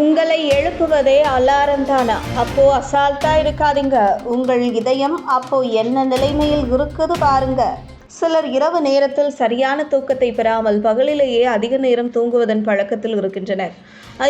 உங்களை எழுப்புவதே அலாரம் தானா? அப்போ அசால்ட்டா இருக்காதீங்க. உங்கள் இதயம் அப்போ என்ன நிலைமையில் இருக்குது பாருங்க. சிலர் இரவு நேரத்தில் சரியான தூக்கத்தை பெறாமல் பகலிலேயே அதிக நேரம் தூங்குவதன் பழக்கத்தில் இருக்கின்றனர்.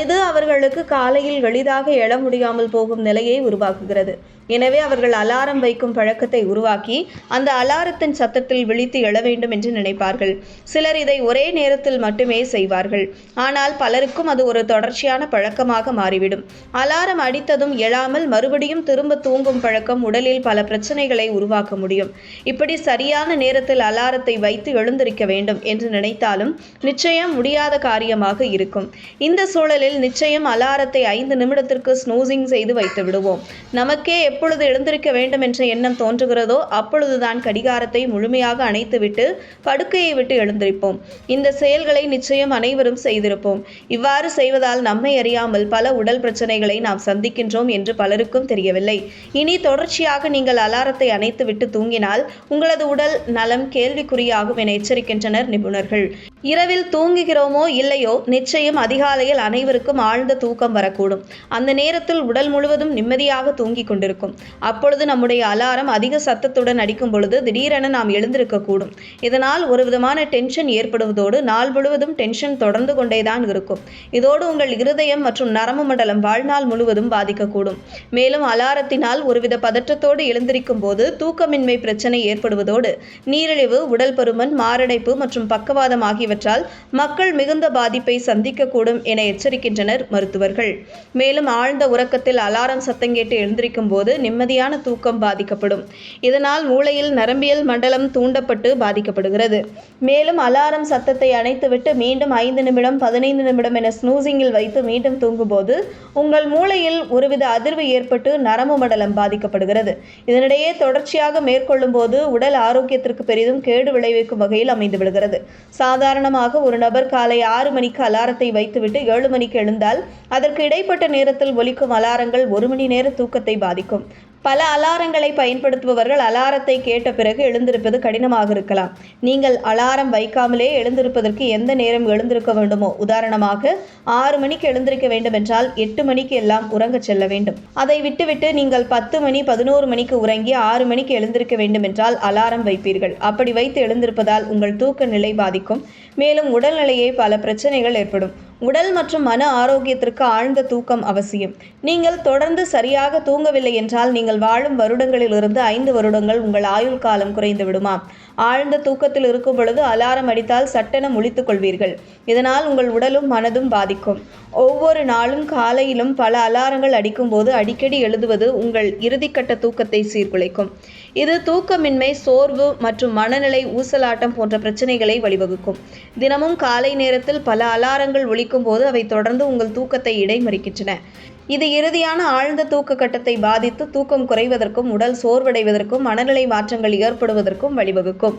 இது அவர்களுக்கு காலையில் எளிதாக எழ முடியாமல் போகும் நிலையை உருவாக்குகிறது. எனவே அவர்கள் அலாரம் வைக்கும் பழக்கத்தை உருவாக்கி அந்த அலாரத்தின் சத்தத்தில் விழித்து எழ வேண்டும் என்று நினைப்பார்கள். சிலர் இதை ஒரே நேரத்தில் மட்டுமே செய்வார்கள். ஆனால் பலருக்கும் அது ஒரு தொடர்ச்சியான பழக்கமாக மாறிவிடும். அலாரம் அடித்ததும் எழாமல் மறுபடியும் திரும்ப தூங்கும் பழக்கம் உடலில் பல பிரச்சனைகளை உருவாக்க முடியும். இப்படி சரியான நேரத்தில் அலாரத்தை வைத்து எழுந்திருக்க வேண்டும் என்று நினைத்தாலும் நிச்சயம் முடியாத காரியமாக இருக்கும். இந்த சூழலில் நிச்சயம் அலாரத்தை ஐந்து நிமிடத்திற்கு ஸ்னூசிங் செய்து வைத்து விடுவோம். நமக்கே எப்பொழுது எழுந்திருக்க வேண்டும் என்ற எண்ணம் தோன்றுகிறதோ அப்பொழுதுதான் கடிகாரத்தை முழுமையாக அணைத்துவிட்டு படுக்கையை விட்டு எழுந்திருப்போம். இந்த செயல்களை நிச்சயம் அனைவரும் செய்திருப்போம். இவ்வாறு செய்வதால் நம்மை அறியாமல் பல உடல் பிரச்சனைகளை நாம் சந்திக்கின்றோம் என்று பலருக்கும் தெரியவில்லை. இனி தொடர்ச்சியாக நீங்கள் அலாரத்தை அணைத்துவிட்டு தூங்கினால் உங்களது உடல் நலம் கேள்விக்குறியாகும் என எச்சரிக்கின்றனர் நிபுணர்கள். இரவில் தூங்குகிறோமோ இல்லையோ நிச்சயம் அதிகாலையில் அனைவருக்கும் ஆழ்ந்த தூக்கம் வரக்கூடும். அந்த நேரத்தில் உடல் முழுவதும் நிம்மதியாக தூங்கிக் கொண்டிருக்கும். அப்பொழுது நம்முடைய அலாரம் அதிக சத்தத்துடன் அடிக்கும் பொழுது திடீரென நாம் எழுந்திருக்கக்கூடும். இதனால் ஒரு விதமான டென்ஷன் ஏற்படுவதோடு நாள் முழுவதும் டென்ஷன் தொடர்ந்து கொண்டேதான் இருக்கும். இதோடு உங்கள் இருதயம் மற்றும் நரம்பு மண்டலம் வாழ்நாள் முழுவதும் பாதிக்கக்கூடும். மேலும் அலாரத்தினால் ஒருவித பதற்றத்தோடு எழுந்திருக்கும் போது தூக்கமின்மை பிரச்சனை ஏற்படுவதோடு நீரிழிவு உடல் பருமன் மாரடைப்பு மற்றும் பக்கவாதம் ஆகியவற்றால் மக்கள் மிகுந்த பாதிப்பை சந்திக்கக்கூடும் என எச்சரிக்கின்றனர் மருத்துவர்கள். மேலும் ஆழ்ந்த உறக்கத்தில் அலாரம் சத்தம் கேட்டு எழுந்திருக்கும் போது நிம்மதியான தூக்கம் பாதிக்கப்படும். இதனால் மூளையில் நரம்பியல் மண்டலம் தூண்டப்பட்டு பாதிக்கப்படுகிறது. மேலும் அலாரம் சத்தத்தை அணைத்துவிட்டு மீண்டும் ஐந்து நிமிடம் பதினைந்து நிமிடம் என ஸ்னூசிங்கில் வைத்து மீண்டும் தூங்கும்போது உங்கள் மூளையில் ஒருவித அதிர்வு ஏற்பட்டு நரம்பு மண்டலம் பாதிக்கப்படுகிறது. இதனிடையே தொடர்ச்சியாக மேற்கொள்ளும் போது உடல் ஆரோக்கியத்திற்கு பெரிதும் கேடு விளைவிக்கும் வகையில் அமைந்து விடுகிறது. சாதாரணமாக ஒரு நபர் காலை ஆறு மணிக்கு அலாரத்தை வைத்துவிட்டு ஏழு மணிக்கு எழுந்தால் அதற்கு இடைப்பட்ட நேரத்தில் ஒலிக்கும் அலாரங்கள் ஒரு மணி நேர தூக்கத்தை பாதிக்கும். பல அலாரங்களை பயன்படுத்துபவர்கள் அலாரத்தை கேட்ட பிறகு எழுந்திருப்பது கடினமாக இருக்கலாம். நீங்கள் அலாரம் வைக்காமலே எழுந்திருப்பதற்கு எந்த நேரம் எழுந்திருக்க வேண்டுமோ? உதாரணமாக ஆறு மணிக்கு எழுந்திருக்க வேண்டும் என்றால் எட்டு மணிக்கு எல்லாம் உறங்கச் செல்ல வேண்டும். அதை விட்டுவிட்டு நீங்கள் பத்து மணி பதினோரு மணிக்கு உறங்கி ஆறு மணிக்கு எழுந்திருக்க வேண்டும் என்றால் அலாரம் வைப்பீர்கள். அப்படி வைத்து எழுந்திருப்பதால் உங்கள் தூக்க நிலை பாதிக்கும். மேலும் உடல்நிலையை பல பிரச்சனைகள் ஏற்படும். உடல் மற்றும் மன ஆரோக்கியத்திற்கு ஆழ்ந்த தூக்கம் அவசியம். நீங்கள் தொடர்ந்து சரியாக தூங்கவில்லை என்றால் நீங்கள் வாழும் வருடங்களிலிருந்து ஐந்து வருடங்கள் உங்கள் ஆயுள் காலம் குறைந்து விடுமா? ஆழ்ந்த தூக்கத்தில் இருக்கும் பொழுது அலாரம் அடித்தால் சட்டென முழித்துக் கொள்வீர்கள். இதனால் உங்கள் உடலும் மனதும் பாதிக்கும். ஒவ்வொரு நாளும் காலையிலும் பல அலாரங்கள் அடிக்கும்போது அடிக்கடி எழுதுவது உங்கள் இறுதிக்கட்ட தூக்கத்தை சீர்குலைக்கும். இது தூக்கமின்மை சோர்வு மற்றும் மனநிலை ஊசலாட்டம் போன்ற பிரச்சனைகளை வழிவகுக்கும். தினமும் காலை நேரத்தில் பல அலாரங்கள் ஒழிக்கும் போது அவை தொடர்ந்து உங்கள் தூக்கத்தை இடைமறிக்கின்றன. இது இறுதியான ஆழ்ந்த தூக்க கட்டத்தை பாதித்து தூக்கம் குறைவதற்கும் உடல் சோர்வடைவதற்கும் மனநிலை மாற்றங்கள் ஏற்படுவதற்கும் வழிவகுக்கும்.